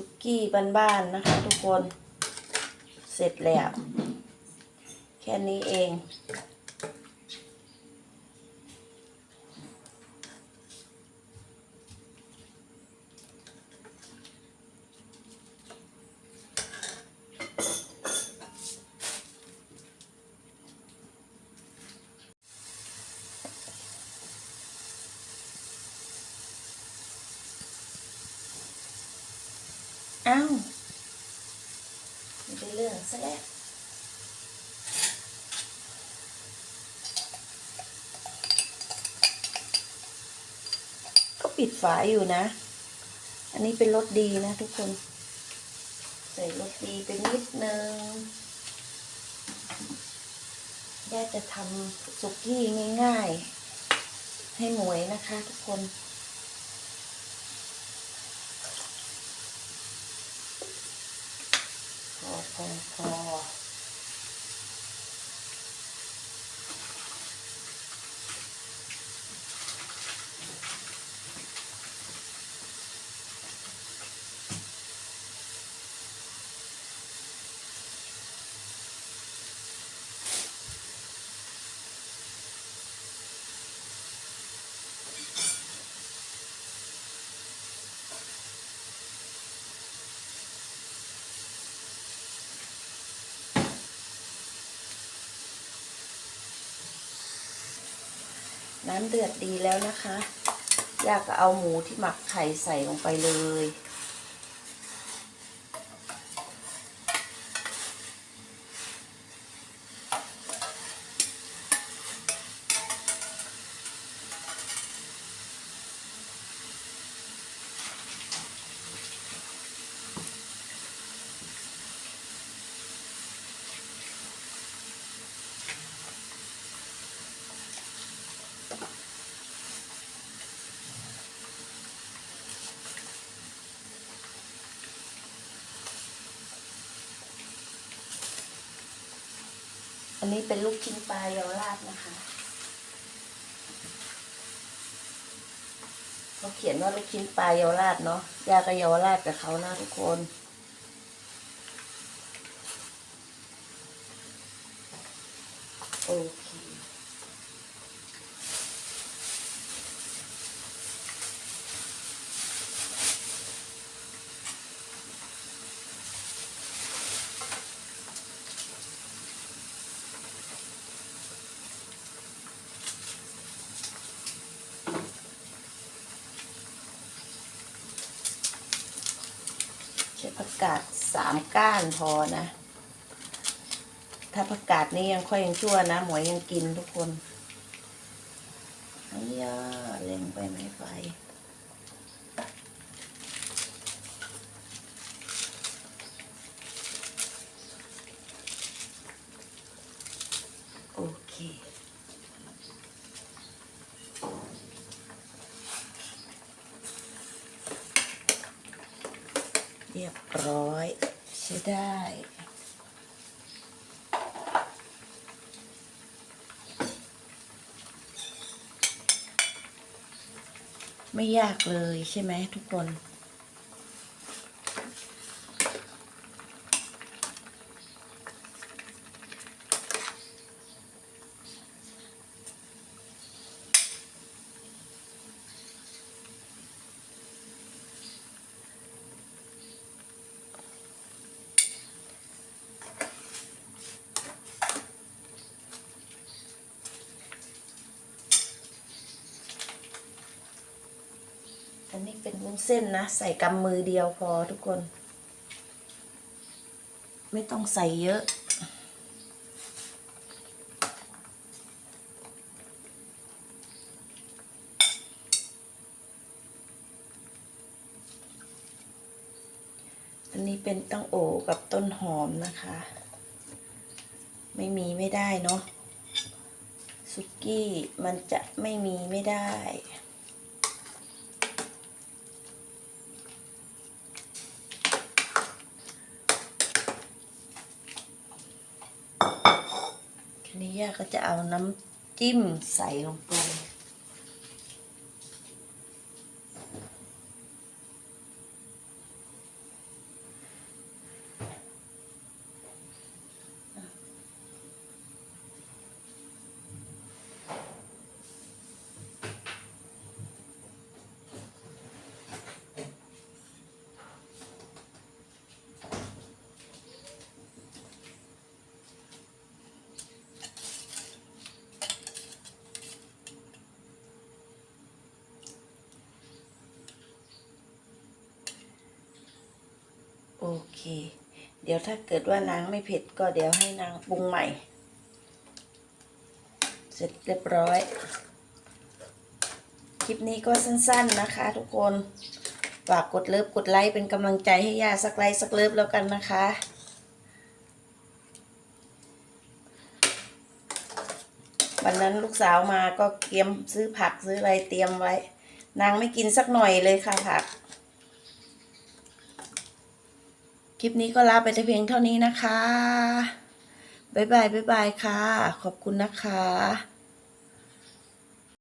สุกี้บ้านๆนะคะ ทุกคน เสร็จแล้ว แค่นี้เอง อ้าวไม่ได้เรื่องซะแล้วก็ปิดฝาอยู่นะ อันนี้เป็นรสดีนะทุกคน ใส่รสดีไปนิดนึงแย่จะทำสุกี้ง่าย ๆ ให้หมวยนะคะทุกคน พอ น้ำเดือดดีแล้วนะคะ อยากก็เอาหมูที่หมักไข่ใส่ลงไปเลย อันนี้เป็นลูกชิ้นปลาเยาวราชนะคะเขาเขียนว่าลูกชิ้นปลาเยาวราชเนาะยาก็เยาวราชกับเขานะทุกคนโอเค ใช้ผั กกาดสามก้านพอนะ ถ้าผักกาดนี่ยังค่อยยังชั่วนะ หมวยยังกินทุกคนอ้ยาเล่งไปไหมไฟ โอเค เรียบร้อย ใช้ได้ไม่ยากเลยใช่ไหมทุกคน อันนี้เป็นวุ้นเส้นนะ ใส่กำมือเดียวพอทุกคน ไม่ต้องใส่เยอะ อันนี้เป็นตั้งโอกับต้นหอมนะคะ ไม่มีไม่ได้เนาะสุกี้มันจะไม่มีไม่ได้ ทีนี้ย่าก็จะเอาน้ำจิ้มใส่ลงไป น เค เดี๋ยวถ้าเกิดว่านางไม่เผ็ดก็เดี๋ยวให้นางปรุงใหม่ เสร็จเรียบร้อย คลิปนี้ก็สั้นๆนะคะทุกคน ฝากกดเลิฟกดไลค์เป็นกำลังใจให้ย่าสักไลค์สักเลิฟแล้วกันนะคะวันนั้นลูกสาวมาก็เตรียมซื้อผักซื้ออะไรเตรียมไว้ นางไม่กินสักหน่อยเลยค่ะผัก คลิปนี้ก็ลาไปแต่เพียงเท่านี้นะคะ บ๊ายบายบ๊ายบายค่ะ ขอบคุณนะคะ